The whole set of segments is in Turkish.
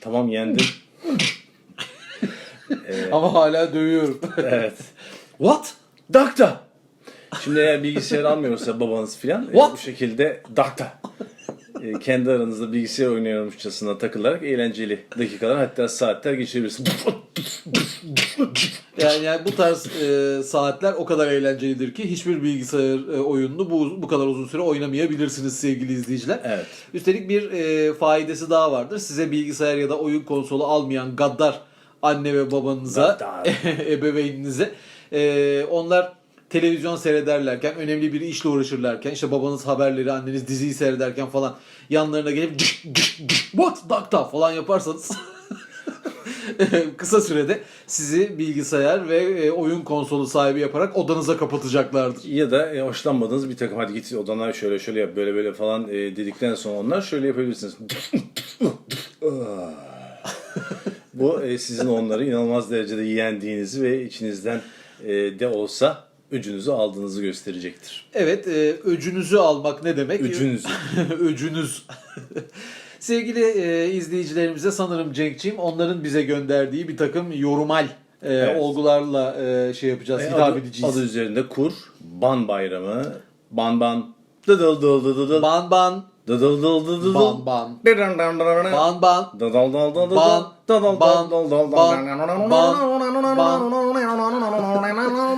Tamam yendim. Ama hala dövüyorum. Evet. What? Dakta. Şimdi eğer bilgisayar almıyorsa babanız filan e, What? bu şekilde dakta. E, kendi aranızda bilgisayar oynuyormuşçasına takılarak eğlenceli dakikalar hatta saatler geçirebilirsiniz. Yani, yani bu tarz e, saatler o kadar eğlencelidir ki hiçbir bilgisayar e, oyununu bu bu kadar uzun süre oynamayabilirsiniz sevgili izleyiciler. Evet. Üstelik bir e, faidesi daha vardır. Size bilgisayar ya da oyun konsolu almayan gaddar anne ve babanıza, ebeveyninize e, onlar televizyon seyrederlerken, önemli bir işle uğraşırlarken, işte babanız haberleri, anneniz diziyi seyrederken falan yanlarına gelip what dakta falan yaparsanız kısa sürede sizi bilgisayar ve e, oyun konsolu sahibi yaparak odanıza kapatacaklardır. Ya da e, hoşlanmadığınız bir takım hadi git odana şöyle şöyle yap böyle böyle falan e, dedikten sonra onlar şöyle yapabilirsiniz. Bu e, sizin onları inanılmaz derecede yendiğinizi ve içinizden e, de olsa öcünüzü aldığınızı gösterecektir. Evet, e, öcünüzü almak ne demek? Öcünüzü. Öcünüz. Sevgili e, izleyicilerimize sanırım Cenk'ciğim onların bize gönderdiği bir takım yorumal e, Evet. olgularla e, şey yapacağız, E, hitap adı, edeceğiz. adı üzerinde kur, ban bayramı, ban ban, dıdıl dıl dıdıl dıl, Ban ban, dıdıl dıl dıdıl ban ban, ban ban, dıdıl dıl dıl dıl, Ban, dıdıl ban, dıl dıl dıl, ban,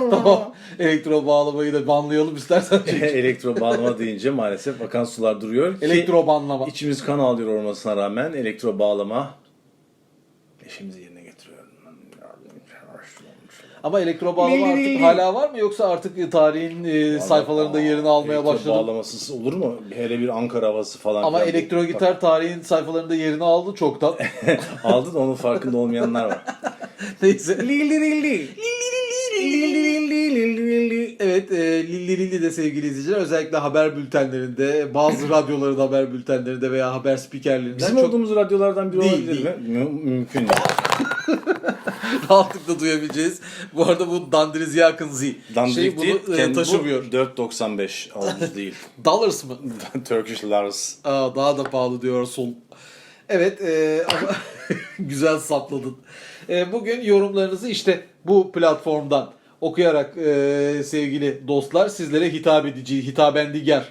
Tamam. Elektro bağlamayı da banlayalım istersen. Elektro bağlama deyince maalesef akan sular duruyor. Elektro banlama. içimiz kan ağlıyor olmasına rağmen elektro bağlama işimizi yerine. Ama elektro bağlama artık hala var mı yoksa artık tarihin e, sayfalarında yerini almaya Elektro başladı? mı? bağlamasız olur mu? Hele bir Ankara havası falan. Ama filan. elektro gitar tarihin sayfalarında yerini aldı çoktan. Aldı da onun farkında olmayanlar var. Neyse. Evet, e, Lilli Lilli de sevgili izleyiciler özellikle haber bültenlerinde, bazı radyoların haber bültenlerinde veya haber spikerlerinden Bizim çok olduğumuz radyolardan biri Değil, olabilir mi? Mü- mümkün değil. Rahatlıkla duyabileceğiz. Bu arada bu Dandiriz Yakınzi Dandirik şey bunu e, kendi taşımıyor. bu 4.95 aldığımız değil. Dollars mı? Turkish Lars. Aa, daha da pahalı diyor sol. Evet e, ama güzel sapladın. E, bugün yorumlarınızı işte bu platformdan okuyarak e, sevgili dostlar sizlere hitap edici, hitaben diger.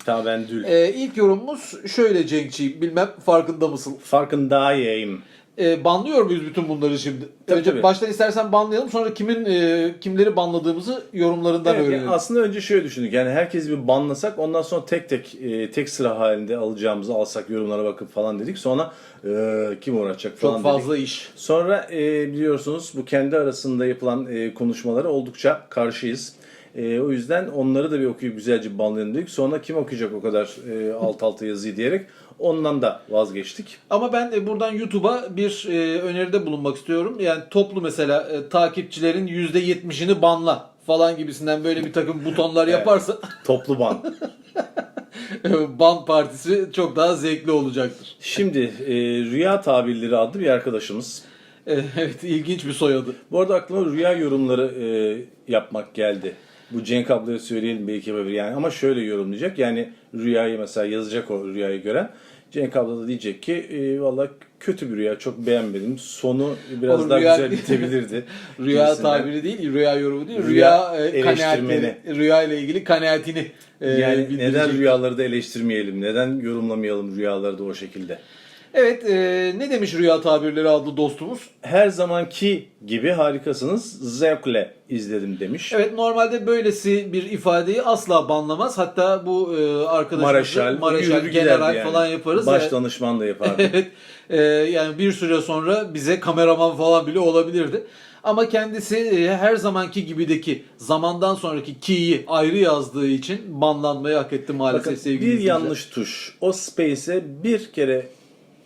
Hitaben dül. E, ilk yorumumuz şöyle Cenkçi, bilmem farkında mısın? Farkındayım. E, banlıyor muyuz bütün bunları şimdi? Tabii, Önce tabii. baştan istersen banlayalım sonra kimin e, kimleri banladığımızı yorumlarından Evet, öğrenelim. yani aslında önce şöyle düşündük. Yani herkesi bir banlasak ondan sonra tek tek e, tek sıra halinde alacağımızı alsak yorumlara bakıp falan dedik. Sonra e, kim uğraşacak falan Çok dedik. fazla iş. Sonra e, biliyorsunuz bu kendi arasında yapılan e, konuşmalara oldukça karşıyız. E, o yüzden onları da bir okuyup güzelce banlayalım dedik. Sonra kim okuyacak o kadar e, alt alta yazıyı diyerek ondan da vazgeçtik. Ama ben de buradan YouTube'a bir e, öneride bulunmak istiyorum. Yani toplu mesela e, takipçilerin %70'ini banla falan gibisinden böyle bir takım butonlar yaparsa Toplu ban. ban partisi çok daha zevkli olacaktır. Şimdi e, Rüya Tabirleri adlı bir arkadaşımız. E, evet ilginç bir soyadı. Bu arada aklıma rüya yorumları e, yapmak geldi. Bu Cenk ablaya söyleyelim belki yapabilir yani ama şöyle yorumlayacak. Yani rüyayı mesela yazacak o rüyayı gören. Cenk abla da diyecek ki e, valla kötü bir rüya çok beğenmedim. Sonu biraz Oğlum daha rüya- güzel bitebilirdi. Rüya gibisinden. tabiri değil, rüya yorumu değil. Rüya Rüya, e, kanaatleri, rüya ile ilgili kanaatini e, Yani bildirecek. neden rüyaları da eleştirmeyelim? Neden yorumlamayalım rüyaları da o şekilde? Evet, e, ne demiş Rüya Tabirleri adlı dostumuz? Her zamanki gibi harikasınız. Zevkle izledim demiş. Evet normalde böylesi bir ifadeyi asla banlamaz. Hatta bu e, arkadaşımızı yürür general yani. falan yaparız. Baş Evet. danışman da yapardı. Evet. E, yani bir süre sonra bize kameraman falan bile olabilirdi. Ama kendisi e, her zamanki gibideki zamandan sonraki ki'yi ayrı yazdığı için banlanmayı hak etti maalesef Bakın sevgili bir izleyiciler. yanlış tuş. O space'e bir kere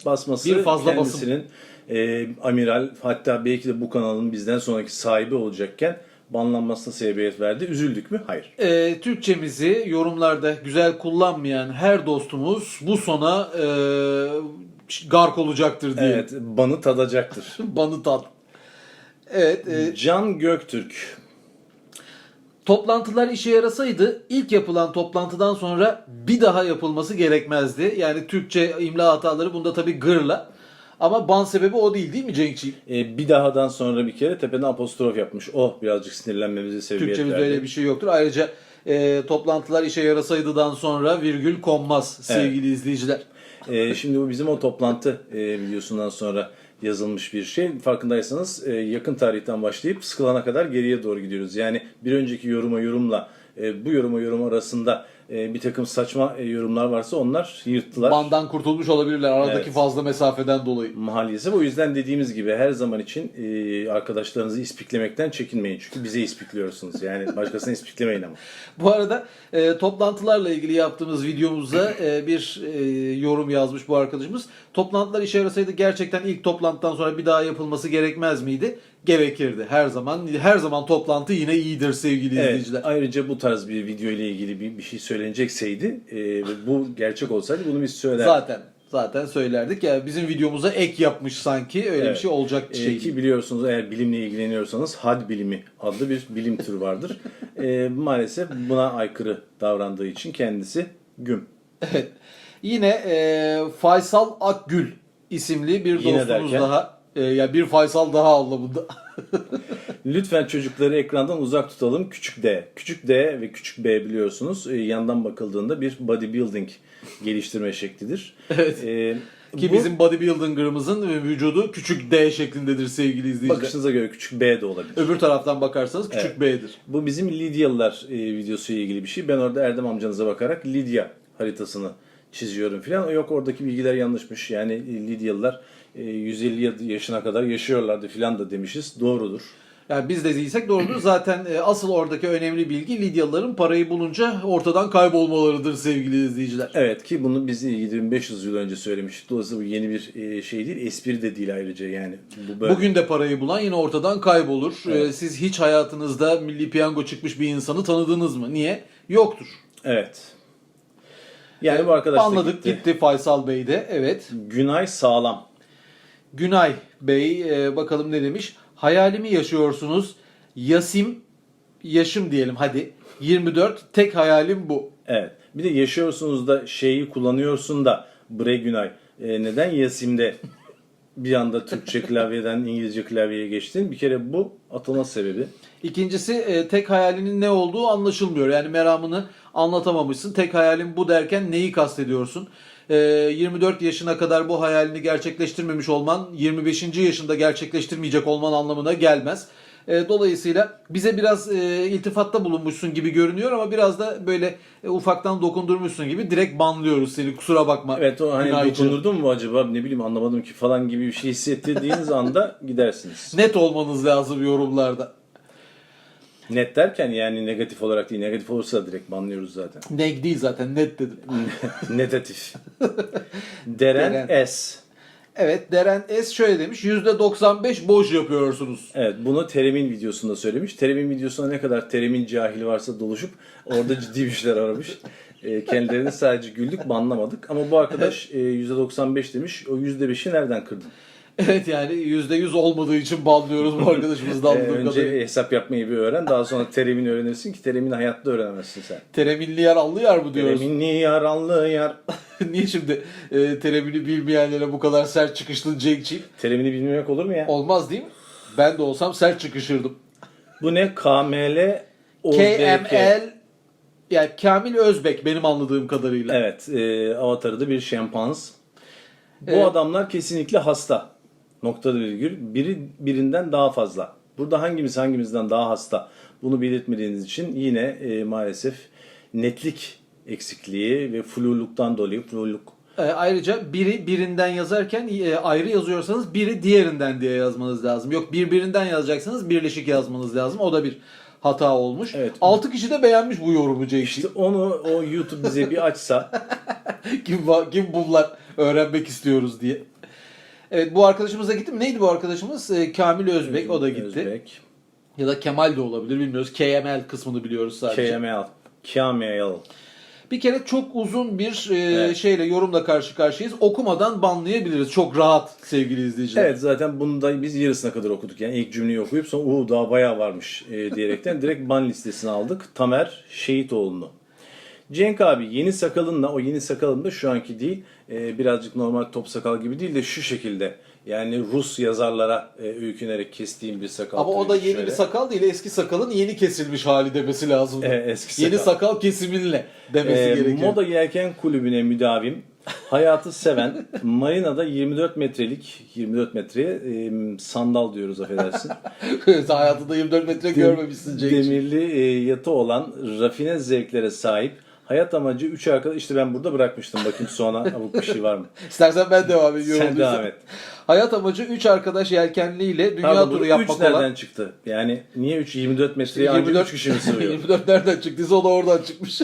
basması Bir fazla kendisinin e, amiral hatta belki de bu kanalın bizden sonraki sahibi olacakken banlanmasına sebebiyet verdi. Üzüldük mü? Hayır. E, Türkçemizi yorumlarda güzel kullanmayan her dostumuz bu sona e, gark olacaktır diye. Evet, banı tadacaktır. Banı tat. Evet. e, Can Göktürk. Toplantılar işe yarasaydı ilk yapılan toplantıdan sonra bir daha yapılması gerekmezdi. Yani Türkçe imla hataları bunda tabii gırla. Ama ban sebebi o değil değil mi Cenkçiğim? E, bir dahadan sonra bir kere tepeden apostrof yapmış. O birazcık sinirlenmemize sebebiyet Türkçemizde verdi. öyle bir şey yoktur. Ayrıca e, toplantılar işe yarasaydıdan sonra virgül konmaz sevgili izleyiciler. E, şimdi bu bizim o toplantı e, videosundan sonra yazılmış bir şey. Farkındaysanız e, yakın tarihten başlayıp sıkılana kadar geriye doğru gidiyoruz. Yani bir önceki yoruma yorumla e, bu yoruma yorum arasında e, bir takım saçma e, yorumlar varsa onlar yırttılar. Bandan kurtulmuş olabilirler aradaki Evet. fazla mesafeden dolayı. Maalesef o yüzden dediğimiz gibi her zaman için e, arkadaşlarınızı ispiklemekten çekinmeyin. Çünkü bize ispikliyorsunuz. Yani başkasına ispiklemeyin ama. Bu arada e, toplantılarla ilgili yaptığımız videomuzda e, bir e, yorum yazmış bu arkadaşımız. Toplantılar işe yarasaydı gerçekten ilk toplantıdan sonra bir daha yapılması gerekmez miydi? Gerekirdi. Her zaman her zaman toplantı yine iyidir sevgili Evet, izleyiciler. ayrıca bu tarz bir video ile ilgili bir, bir şey söylenecekseydi e, bu gerçek olsaydı bunu biz söylerdik. Zaten zaten söylerdik ya bizim videomuza ek yapmış sanki öyle bir Evet. şey olacak E, şey. ki biliyorsunuz eğer bilimle ilgileniyorsanız had bilimi adlı bir bilim türü vardır. E, maalesef buna aykırı davrandığı için kendisi güm. Evet. Yine e, Faysal Akgül isimli bir Yine dostumuz derken? daha. E, ya bir Faysal daha anlamında. Lütfen çocukları ekrandan uzak tutalım. Küçük D. Küçük D ve küçük B biliyorsunuz e, yandan bakıldığında bir bodybuilding geliştirme şeklidir. Evet. E, Ki bu bizim bodybuilder'ımızın vücudu küçük D şeklindedir sevgili izleyiciler. bakışınıza göre küçük B de olabilir. Öbür taraftan bakarsanız küçük Evet. B'dir. Bu bizim Lidyalılar e, videosu ile ilgili bir şey. Ben orada Erdem amcanıza bakarak Lidya haritasını çiziyorum filan. Yok oradaki bilgiler yanlışmış. Yani Lidyalılar 150 yaşına kadar yaşıyorlardı filan da demişiz. Doğrudur. Yani biz de değilsek doğrudur. Zaten e, asıl oradaki önemli bilgi Lidyalıların parayı bulunca ortadan kaybolmalarıdır sevgili izleyiciler. Evet ki bunu biz 7500 yıl önce söylemiştik. Dolayısıyla bu yeni bir e, şey değil. Espri de değil ayrıca yani. Bu böyle. Bugün de parayı bulan yine ortadan kaybolur. Evet. E, Siz hiç hayatınızda milli piyango çıkmış bir insanı tanıdınız mı? Niye? Yoktur. Evet. Yani bu arkadaş da Anladık gitti. gitti. Faysal Bey de. Evet. Günay sağlam. Günay Bey e, bakalım ne demiş. Hayalimi yaşıyorsunuz. Yasim yaşım diyelim hadi. 24 tek hayalim bu. Evet. Bir de yaşıyorsunuz da şeyi kullanıyorsun da bre Günay. E, neden Yasim'de bir anda Türkçe klavyeden İngilizce klavyeye geçtin? Bir kere bu atılma sebebi. İkincisi e, tek hayalinin ne olduğu anlaşılmıyor. Yani meramını anlatamamışsın. Tek hayalim bu derken neyi kastediyorsun? E, 24 yaşına kadar bu hayalini gerçekleştirmemiş olman 25. yaşında gerçekleştirmeyecek olman anlamına gelmez. E, dolayısıyla bize biraz e, iltifatta bulunmuşsun gibi görünüyor ama biraz da böyle e, ufaktan dokundurmuşsun gibi direkt banlıyoruz seni kusura bakma. Evet o hani dokundurdun mu acaba ne bileyim anlamadım ki falan gibi bir şey hissettirdiğiniz anda gidersiniz. Net olmanız lazım yorumlarda. Net derken yani negatif olarak değil. Negatif olursa direkt banlıyoruz zaten. Neg değil zaten net dedim. Negatif. Deren, Deren. S. Evet Deren S şöyle demiş %95 boş yapıyorsunuz. Evet bunu Terim'in videosunda söylemiş. Terim'in videosunda ne kadar Terim'in cahili varsa doluşup orada ciddi bir şeyler aramış. E, kendilerini sadece güldük banlamadık. Ama bu arkadaş e, %95 demiş. O %5'i nereden kırdın? Evet yani %100 olmadığı için banlıyoruz bu arkadaşımızı da E, anladığım önce kadarıyla. hesap yapmayı bir öğren. Daha sonra Terim'ini öğrenirsin ki Terim'ini hayatta öğrenemezsin sen. Teremilli yer allı yer mı diyoruz? Terim'in yaranlı yar. Niye şimdi e, teremini bilmeyenlere bu kadar sert çıkışlı Cenk'ciğim? Terim'ini bilmemek olur mu ya? Olmaz değil mi? Ben de olsam sert çıkışırdım. Bu ne? KML. KML yani Kamil Özbek benim anladığım kadarıyla. Evet. E, avatarı da bir şempanz. Bu Evet. adamlar kesinlikle hasta. Nokta virgül. Biri birinden daha fazla. Burada hangimiz hangimizden daha hasta? Bunu belirtmediğiniz için yine e, maalesef netlik eksikliği ve fluluktan dolayı fluluk E, ayrıca biri birinden yazarken e, ayrı yazıyorsanız biri diğerinden diye yazmanız lazım. Yok birbirinden yazacaksanız birleşik yazmanız lazım. O da bir hata olmuş. Evet. 6 kişi de beğenmiş bu yorumu Cenk'ciğim. İşte onu o YouTube bize bir açsa kim, kim bunlar öğrenmek istiyoruz diye. Evet bu arkadaşımız da gitti mi? Neydi bu arkadaşımız? Ee, Kamil Özbek o da gitti. Özbek. Ya da Kemal de olabilir bilmiyoruz. KML kısmını biliyoruz sadece. KML. KML. Bir kere çok uzun bir e, Evet. şeyle yorumla karşı karşıyayız. Okumadan banlayabiliriz. Çok rahat sevgili izleyiciler. Evet zaten bunu da biz yarısına kadar okuduk. Yani ilk cümleyi okuyup sonra uuu daha bayağı varmış e, diyerekten direkt ban listesine aldık. Tamer Şehitoğlu'nu. Cenk abi yeni sakalınla o yeni sakalın da şu anki değil e, birazcık normal top sakal gibi değil de şu şekilde yani Rus yazarlara e, öykünerek kestiğim bir sakal. Ama o da yeni şöyle. bir sakal değil. Eski sakalın yeni kesilmiş hali demesi lazım. Evet, eski Yeni sakal. sakal kesiminle demesi Ee, gerekiyor. Moda Yelken Kulübü'ne müdavim, hayatı seven, marinada 24 metrelik, 24 metreye e, sandal diyoruz affedersin. Hayatında 24 metre görmemişsin Cenk'ciğim. Demirli e, yatı olan rafine zevklere sahip, hayat amacı 3 arkadaş, işte ben burada bırakmıştım bakayım sonra abuk bir şey var mı? İstersen ben devam ediyorum. Sen devam et. Hayat amacı 3 arkadaş yelkenliyle dünya Pardon, turu yapmak 3 nereden olan. çıktı? Yani niye 3? 24 metreye ancak 3 kişi mi sığıyor? 24 nereden çıktıysa o da oradan çıkmış.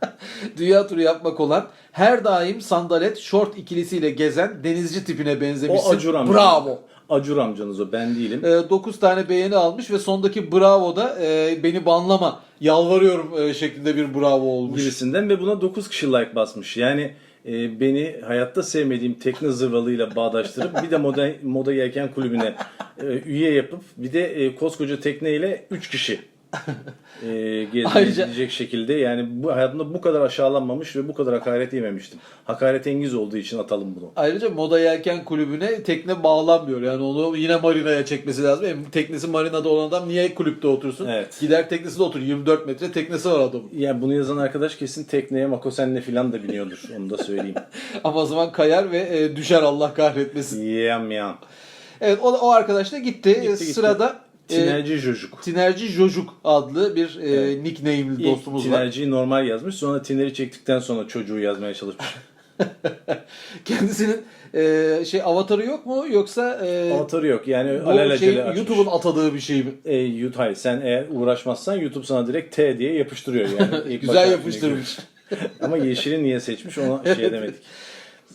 dünya turu yapmak olan her daim sandalet şort ikilisiyle gezen denizci tipine benzemişsin. o Acur amcanız. Bravo. Acur amcanız o ben değilim. 9 tane beğeni almış ve sondaki bravo da e, beni banlama yalvarıyorum e, şeklinde bir bravo olmuş. gibisinden ve buna 9 kişi like basmış. Yani e, beni hayatta sevmediğim tekne zırvalığıyla bağdaştırıp bir de moda, moda yelken kulübüne e, üye yapıp bir de e, koskoca tekneyle 3 kişi e, Ayrıca- gezdirecek şekilde yani bu hayatımda bu kadar aşağılanmamış ve bu kadar hakaret yememiştim. Hakaret engiz olduğu için atalım bunu. Ayrıca Moda Yelken Kulübü'ne tekne bağlanmıyor. Yani onu yine marinaya çekmesi lazım. Hem teknesi marinada olan adam niye kulüpte otursun? Evet. Gider teknesinde otur. 24 metre teknesi var adamın. Yani bunu yazan arkadaş kesin tekneye Makosen'le filan da biniyordur. Onu da söyleyeyim. Ama o zaman kayar ve e, düşer Allah kahretmesin. Yam yam. Evet o, o arkadaş da gitti. gitti. Sırada e, Tinerci Jojuk. Tinerci Jojuk adlı bir e, Evet. nickname'li dostumuz var. Tinerciyi normal yazmış. Sonra Tiner'i çektikten sonra çocuğu yazmaya çalışmış. Kendisinin e, şey avatarı yok mu yoksa e, Avatarı yok. Yani bu alelacele şey. YouTube'un atadığı bir şey mi? E, YouTube, sen eğer uğraşmazsan YouTube sana direkt T diye yapıştırıyor yani. Güzel yapıştırmış. Ama yeşili niye seçmiş ona şey demedik.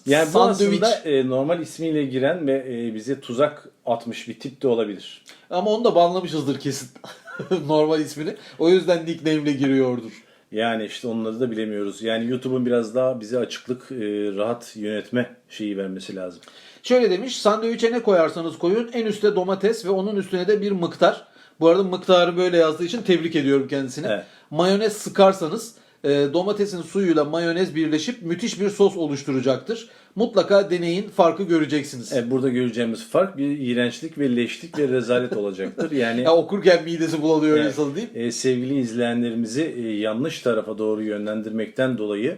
Yani bu Sandviç. aslında e, normal ismiyle giren ve e, bize tuzak atmış bir tip de olabilir. Ama onu da banlamışızdır kesin. Normal ismini. O yüzden nickname'le giriyordur. Yani işte onları da bilemiyoruz. Yani YouTube'un biraz daha bize açıklık, e, rahat yönetme şeyi vermesi lazım. Şöyle demiş. Sandviçe ne koyarsanız koyun. En üstte domates ve onun üstüne de bir mıktar. Bu arada mıktarı böyle yazdığı için tebrik ediyorum kendisini. Evet. Mayonez sıkarsanız e, domatesin suyuyla mayonez birleşip müthiş bir sos oluşturacaktır. Mutlaka deneyin farkı göreceksiniz. Evet, burada göreceğimiz fark bir iğrençlik ve leşlik ve rezalet olacaktır. Yani Ya okurken midesi bulanıyor Evet. insanı değil mi? e, sevgili izleyenlerimizi e, yanlış tarafa doğru yönlendirmekten dolayı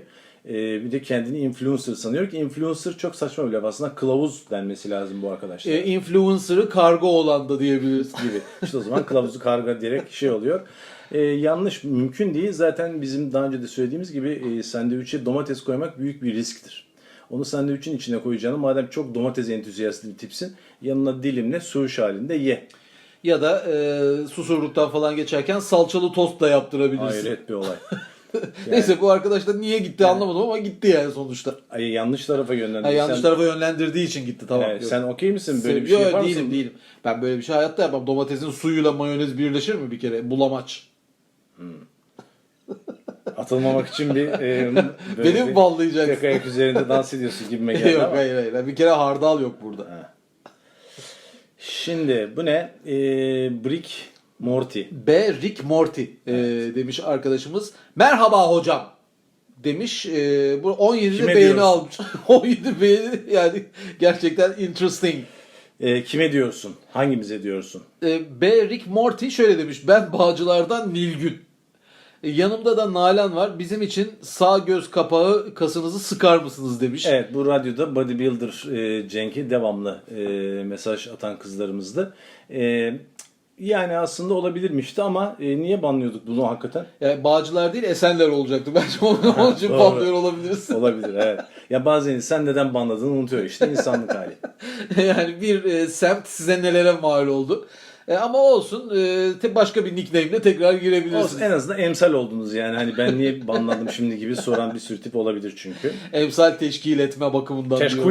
e, bir de kendini influencer sanıyor ki influencer çok saçma bir laf aslında kılavuz denmesi lazım bu arkadaşlar E, influencer'ı kargo olan da diyebiliriz. gibi. İşte o zaman kılavuzu karga diyerek şey oluyor. E, yanlış mümkün değil. Zaten bizim daha önce de söylediğimiz gibi e, sandviçe domates koymak büyük bir risktir. Onu sandviçin içine koyacağını madem çok domates entüziyastı bir tipsin yanına dilimle söğüş halinde ye. Ya da e, susurluktan falan geçerken salçalı tost da yaptırabilirsin. Hayret bir olay. Neyse bu arkadaş da niye gitti anlamadım ama gitti yani sonuçta. Ay, yanlış tarafa Ha, yönlendirdin. yanlış Sen- tarafa yönlendirdiği için gitti tamam. Yok. sen okey misin böyle bir Yok, şey yapar değilim mısın? değilim. Ben böyle bir şey hayatta yapmam. Domatesin suyuyla mayonez birleşir mi bir kere? Bulamaç. Atılmamak için bir e, böyle Beni mi bir ballayacaksın? tek ayak üzerinde dans ediyorsun gibime geldi yok ama. hayır hayır. Bir kere hardal yok burada. Şimdi bu ne? E, Brick Morty. B. Rick Morty e, demiş arkadaşımız. Merhaba hocam demiş. E, bu 17 Kime beğeni diyoruz? almış. 17 beğeni yani gerçekten interesting. E, kime diyorsun? Hangimize diyorsun? E, B. Rick Morty şöyle demiş. Ben Bağcılar'dan Nilgün. Yanımda da Nalan var. Bizim için sağ göz kapağı kasınızı sıkar mısınız demiş. Evet bu radyoda bodybuilder e, Cenk'e devamlı e, mesaj atan kızlarımızdı. E, yani aslında olabilirmişti ama e, niye banlıyorduk bunu hakikaten? Yani Bağcılar değil Esenler olacaktı. Bence onun, onun için banlıyor olabiliriz. Olabilir evet. Ya bazen insan neden banladığını unutuyor işte insanlık hali. yani bir e, semt size nelere mal oldu. E, ama olsun e, başka bir nickname'le tekrar girebilirsiniz. Olsun, en azından emsal oldunuz yani. Hani ben niye banladım şimdi gibi soran bir sürü tip olabilir çünkü. Emsal teşkil etme bakımından Teşkil.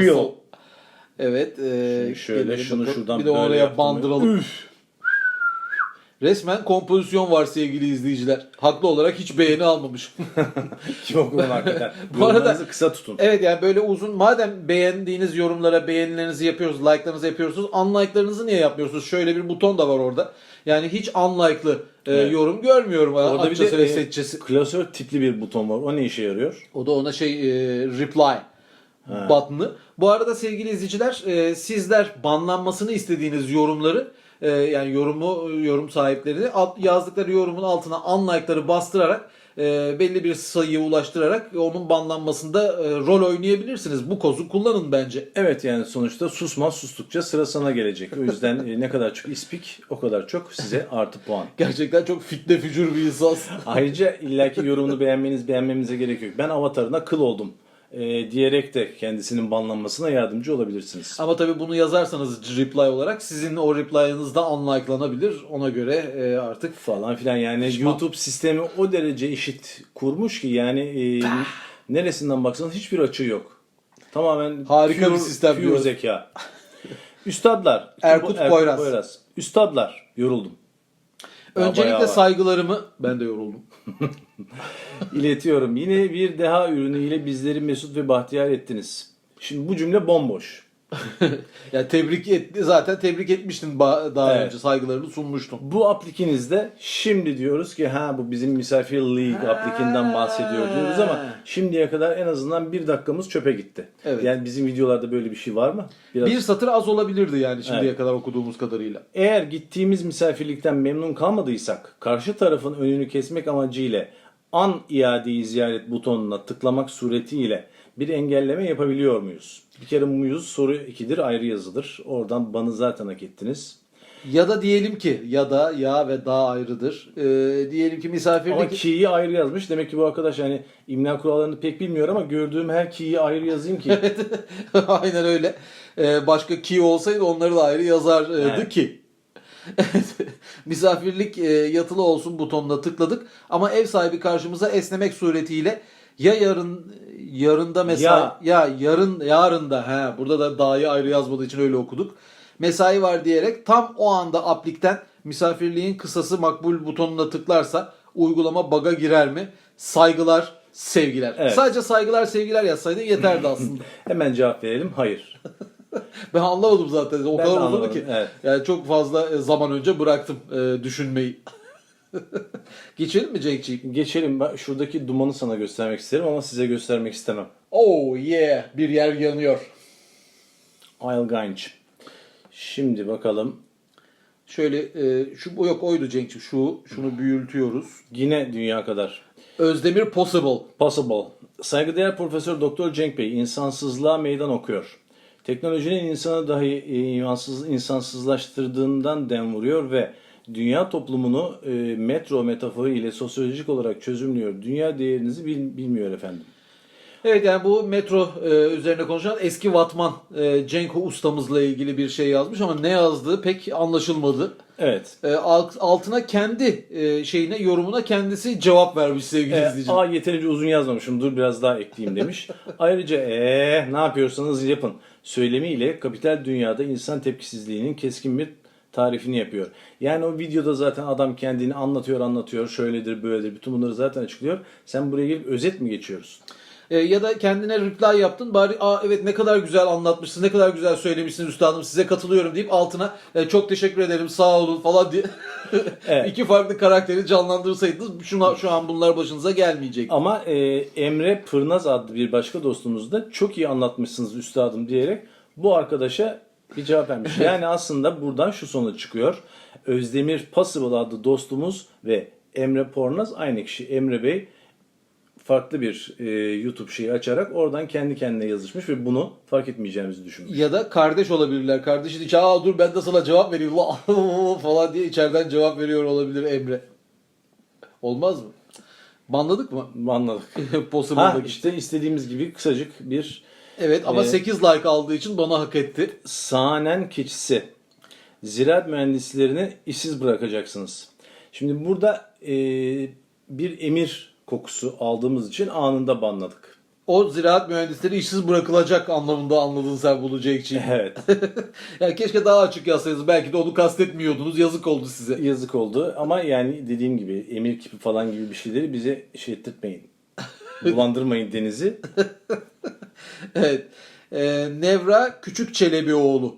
Evet. E, Şimdi şöyle, şunu bakalım. şuradan bir de oraya yaptım. bandıralım. Üf! Resmen kompozisyon var sevgili izleyiciler. Haklı olarak hiç beğeni almamış. Kim okurum hakikaten. Bu arada- kısa tutun. evet yani böyle uzun madem beğendiğiniz yorumlara beğenilerinizi yapıyoruz, like'larınızı yapıyorsunuz. Unlike'larınızı niye yapmıyorsunuz? Şöyle bir buton da var orada. Yani hiç unlike'lı e, Evet. yorum görmüyorum. Orada bir de e, seçicisi. klasör tipli bir buton var. O ne işe yarıyor? O da ona şey e, reply button'ı. Bu arada sevgili izleyiciler e, sizler banlanmasını istediğiniz yorumları e, yani yorumu yorum sahiplerini alt- yazdıkları yorumun altına unlike'ları bastırarak e, belli bir sayıya ulaştırarak onun banlanmasında e, rol oynayabilirsiniz. Bu kozu kullanın bence. Evet yani sonuçta susma sustukça sıra sana gelecek. O yüzden e, ne kadar çok ispik o kadar çok size artı puan. Gerçekten çok fitne fücur bir insansın. Ayrıca illaki yorumunu beğenmeniz beğenmemize gerek yok. Ben avatarına kıl oldum e, diyerek de kendisinin banlanmasına yardımcı olabilirsiniz. Ama tabii bunu yazarsanız reply olarak sizin o reply'ınız da unlike'lanabilir. Ona göre e, artık Falan filan yani Pişman. YouTube sistemi o derece eşit kurmuş ki yani e, neresinden baksanız hiçbir açığı yok. Tamamen Harika bir sistem pure diyoruz. zeka. Üstadlar. Erkut Bu- Poyraz. Üstadlar. Yoruldum. Bayağı öncelikle var. saygılarımı ben de yoruldum. İletiyorum. Yine bir deha ürünüyle bizleri mesut ve bahtiyar ettiniz. Şimdi bu cümle bomboş. Ya tebrik etti zaten tebrik etmiştin daha Evet. önce saygılarını sunmuştum. Bu aplikinizde şimdi diyoruz ki ha bu bizim misafir league aplikinden bahsediyor diyoruz ama şimdiye kadar en azından bir dakikamız çöpe gitti. Evet. Yani bizim videolarda böyle bir şey var mı? Biraz Bir satır az olabilirdi yani şimdiye Evet. kadar okuduğumuz kadarıyla. Eğer gittiğimiz misafirlikten memnun kalmadıysak karşı tarafın önünü kesmek amacıyla an iadeyi ziyaret butonuna tıklamak suretiyle bir engelleme yapabiliyor muyuz? Bir kere muyuz soru 2'dir ayrı yazılır. Oradan banı zaten hak ettiniz. Ya da diyelim ki ya da ya ve da ayrıdır. Ee, diyelim ki Ama misafirlik ki'yi ayrı yazmış. Demek ki bu arkadaş yani imla kurallarını pek bilmiyor ama gördüğüm her ki'yi ayrı yazayım ki. aynen öyle. Ee, başka ki olsaydı onları da ayrı yazardı Evet. ki. Misafirlik e, yatılı olsun butonuna tıkladık ama ev sahibi karşımıza esnemek suretiyle ya yarın yarında mesai ya, Ya. yarın yarında he burada da dahi ayrı yazmadığı için öyle okuduk. Mesai var diyerek tam o anda aplikten misafirliğin kısası makbul butonuna tıklarsa uygulama baga girer mi? Saygılar, sevgiler. Evet. Sadece saygılar, sevgiler yazsaydı yeterdi aslında. Hemen cevap verelim. Hayır. Ben anlamadım zaten. O Ben kadar anlamadım, ki. evet. Yani çok fazla e, zaman önce bıraktım e, düşünmeyi. Geçelim mi Cenk'ciğim? Geçelim. Ben şuradaki dumanı sana göstermek isterim ama size göstermek istemem. Oh yeah. Bir yer yanıyor. Eilganç. Şimdi bakalım. Şöyle e, şu bu yok oydu Cenk'ciğim. Şu şunu büyütüyoruz. Yine dünya kadar. Özdemir Possible. Possible. Saygıdeğer Profesör Doktor Cenk Bey insansızlığa meydan okuyor. Teknolojinin insanı dahi e, imansız, insansızlaştırdığından dem vuruyor ve dünya toplumunu e, metro metaforu ile sosyolojik olarak çözümlüyor. Dünya değerinizi bil- bilmiyor efendim. Evet yani bu metro e, üzerine konuşan eski Vatman e, Cenko ustamızla ilgili bir şey yazmış ama ne yazdığı pek anlaşılmadı. Evet. E, alt- altına kendi e, şeyine yorumuna kendisi cevap vermiş sevgili E, izleyici. Aa yeterince uzun yazmamışım dur biraz daha ekleyeyim demiş. Ayrıca ee, ne yapıyorsanız yapın söylemiyle kapital dünyada insan tepkisizliğinin keskin bir tarifini yapıyor. Yani o videoda zaten adam kendini anlatıyor anlatıyor şöyledir böyledir bütün bunları zaten açıklıyor. Sen buraya gelip özet mi geçiyorsun? E, ya da kendine reply yaptın bari Aa, evet ne kadar güzel anlatmışsın ne kadar güzel söylemişsiniz üstadım size katılıyorum deyip altına e, çok teşekkür ederim sağ olun falan diye Evet. iki farklı karakteri canlandırsaydınız şuna, şu an bunlar başınıza gelmeyecek. Ama e, Emre Pırnaz adlı bir başka dostumuz da çok iyi anlatmışsınız üstadım diyerek bu arkadaşa bir cevap vermiş. Yani aslında buradan şu sonuç çıkıyor. Özdemir Possible adlı dostumuz ve Emre Pornaz aynı kişi. Emre Bey farklı bir e, YouTube şeyi açarak oradan kendi kendine yazışmış ve bunu fark etmeyeceğimizi düşünmüş. Ya da kardeş olabilirler. Kardeşi diyor ki aa dur ben de sana cevap vereyim la falan diye içeriden cevap veriyor olabilir Emre. Olmaz mı? Banladık mı? Anladık. Ha Possible'daki. işte istediğimiz gibi kısacık bir Evet ama Ee, 8 like aldığı için bana hak etti. sahnen keçisi. Ziraat mühendislerini işsiz bırakacaksınız. Şimdi burada e, bir emir kokusu aldığımız için anında banladık. O ziraat mühendisleri işsiz bırakılacak anlamında anladın sen bunu Cenk'ciğim. Evet. yani keşke daha açık yazsaydınız. Belki de onu kastetmiyordunuz. Yazık oldu size. Yazık oldu ama yani dediğim gibi emir kipi falan gibi bir şeyleri bize şey ettirtmeyin. Bulandırmayın denizi. Evet. Ee, Nevra Küçük Çelebioğlu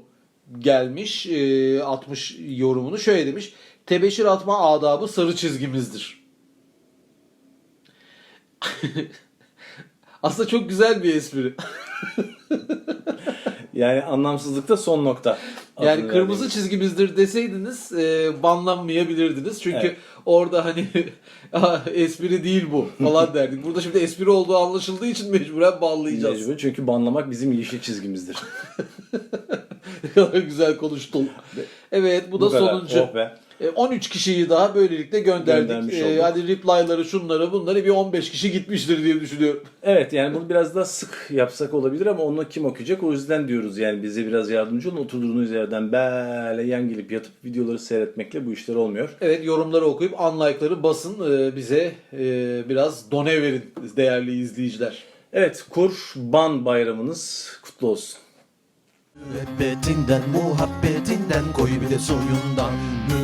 gelmiş. Ee, atmış yorumunu. Şöyle demiş. Tebeşir atma adabı sarı çizgimizdir. Aslında çok güzel bir espri. Yani anlamsızlıkta son nokta. Yani kırmızı verdiğimiz. çizgimizdir deseydiniz e, banlanmayabilirdiniz. Çünkü Evet. Orada hani "Aa, espri değil bu falan derdik. Burada şimdi espri olduğu anlaşıldığı için mecburen banlayacağız. Mecbur. Çünkü banlamak bizim yeşil çizgimizdir. Ne kadar güzel konuştun. Evet bu da Bu kadar. sonuncu. Oh be. E, 13 kişiyi daha böylelikle gönderdik. E, olduk. hadi reply'ları şunları bunları bir 15 kişi gitmiştir diye düşünüyorum. Evet yani bunu biraz daha sık yapsak olabilir ama onu kim okuyacak? O yüzden diyoruz yani bize biraz yardımcı olun. Oturduğunuz yerden böyle yan gelip yatıp videoları seyretmekle bu işler olmuyor. Evet yorumları okuyup unlike'ları basın e, bize e, biraz done verin değerli izleyiciler. Evet Kurban Bayramınız kutlu olsun. Müebbetinden muhabbetinden koy bir de suyundan